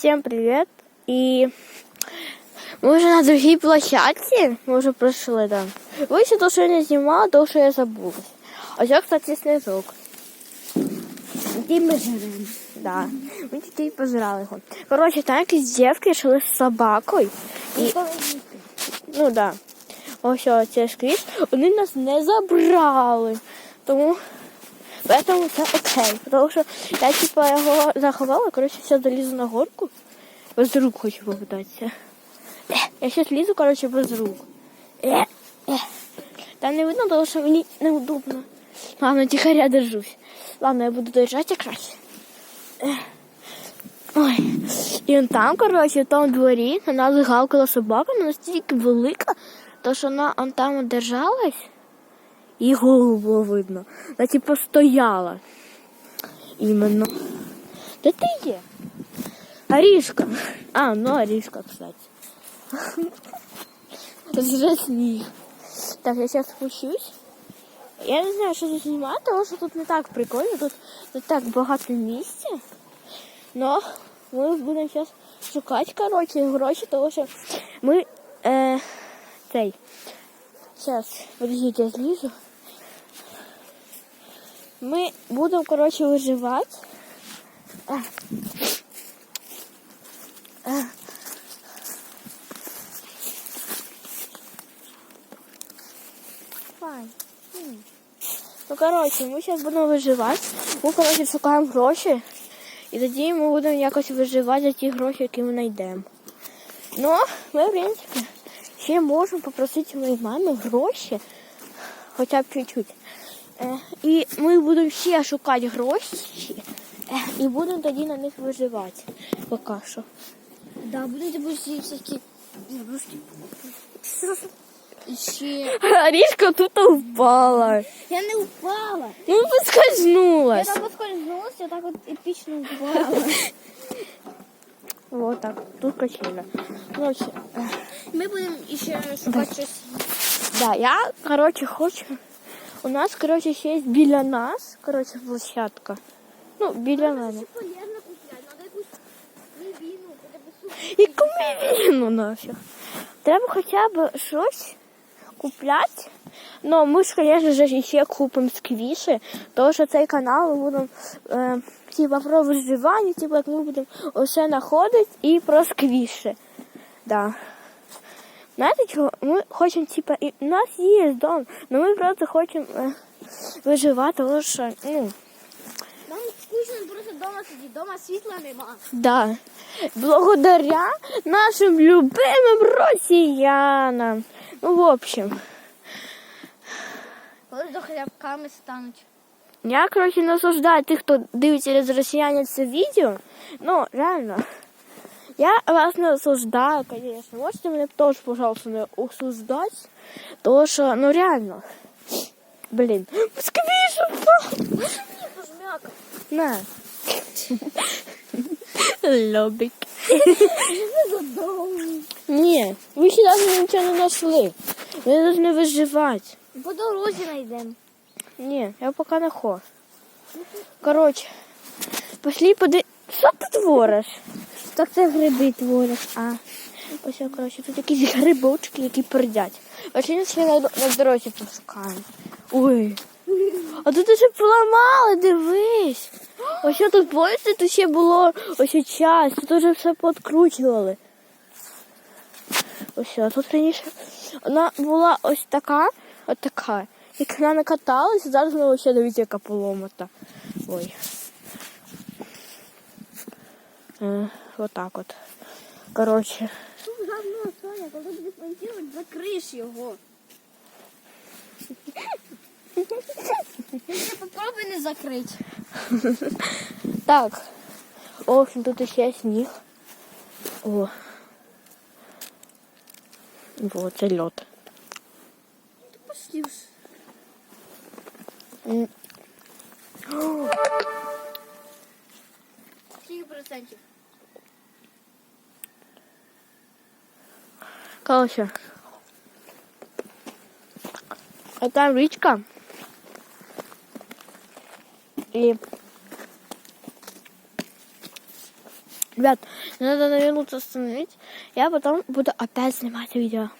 Всем привет! И мы уже на другій площадці, ми вже пройшли там. Вище то, що я не знімала, то, що я забулась. А це, кстати, снежок. Де ми живемо? Да. Ми тільки й пожрали його. Коротше, там якісь дівки йшли з собакою. І, ну да. Ось о, це скрізь. Вони нас не забрали. Тому Поэтому це окей. Тому що я типа його заховала, коротше, зараз залізу на горку. Без рук хочу попитатися. Е, Я зараз лізу, коротше, без рук. Е, е. Там не видно, тому що мені неудобно. Ладно, тихоря держусь. Ладно, я буду держати краще. Е. Ой. І он там, коротше, в тому дворі на нас гавкала собака, вона настільки велика, то що вона он там держалась. І голову було видно. Вона типу стояла. Іменно. Де ти є? Арішка. А, ну Арішка, кстати. Тут вже сніг. Так, я зараз спущусь. Я не знаю, що тут знімати, тому що тут не так прикольно, тут не так багато місця. Но ми будемо зараз шукати, коротше, гроші, тому що ми е, цей. Сейчас, подождите, я злізу. Ми будемо, коротше, виживати. А. А. Файн. М. Ну, коротше, ми зараз будемо виживати. Ми, коротше, шукаємо гроші. І тоді ми будемо якось виживати за ті гроші, які ми знайдемо. Ну, ми, в принципі, ще можемо попросити у моєї мами гроші, хоча б чуть-чуть. Е, і ми будемо ще шукати гроші е, і будемо тоді на них виживати. Поки що. Да, будете всі всякі. Ще. Арішка тут впала. Я не впала. Ну, Я поскользнулась. так поскользнулася, так от епічно впала. Вот так, тут качеля. Короче, е, Ми будемо ще шукати щось. да, я, короче, хочу. У нас, короче, ще є біля нас, короче, площадка. Ну, біля мене. Полезно купляти, треба якусь рябіну, треба Яку мівіну нафіг? Треба хоча б щось купляти. Ну, ми ж, звісно ж, ще купимо сквіші, тому що цей канал ми будемо е, типа про виживання, типа як ми будемо усе знаходити і про сквіші. Да. Знаєте чого? Ми хочемо, типа, і у нас є дом, але ми просто хочемо е, виживати, тому що, ну, Нам скучно просто вдома сидіти, вдома світла нема. Да. Благодаря нашим любимым росіянам. Ну, в общем, Коли до хлябками стануть. я, короче, наслаждаю тих, хто дивиться через росіяни це відео. Ну, реально. Я вас не осуждаю, конечно. Можете мене теж, пожалуйста, не осуждати. Тому що, ну реально. Блін. Сквіш упав. Ні, пожмяка. На. Лобик. Я додому. Ні, ви ще навіть нічого не знайшли. Ви повинні виживати. По дорозі знайдемо. Ні, я поки не хочу. Коротше, пошли поди... Що ти твориш? Так це гриби твориш. А, ось, коротше, тут якісь грибочки, які пердять. Пошли ще на, на дорозі пошукаємо. Ой. А тут вже поламали, дивись. Ось тут бачите, тут ще було ось час, тут вже все подкручували. Ось що, тут раніше вона була ось така, от така. Як вона накаталась, зараз вона ще дивіться, яка поломата. Ой. Отак от. Коротше. Тут говно, Соня, коли будеш монтувати, закриш його. Ти попробуй не закрити. Так. О, тут ще сніг. О. Во, це льод. Пошли вже. М, Скільки. А там річка. І Ребят, надо на минуту остановить. Я потом буду опять снимать видео.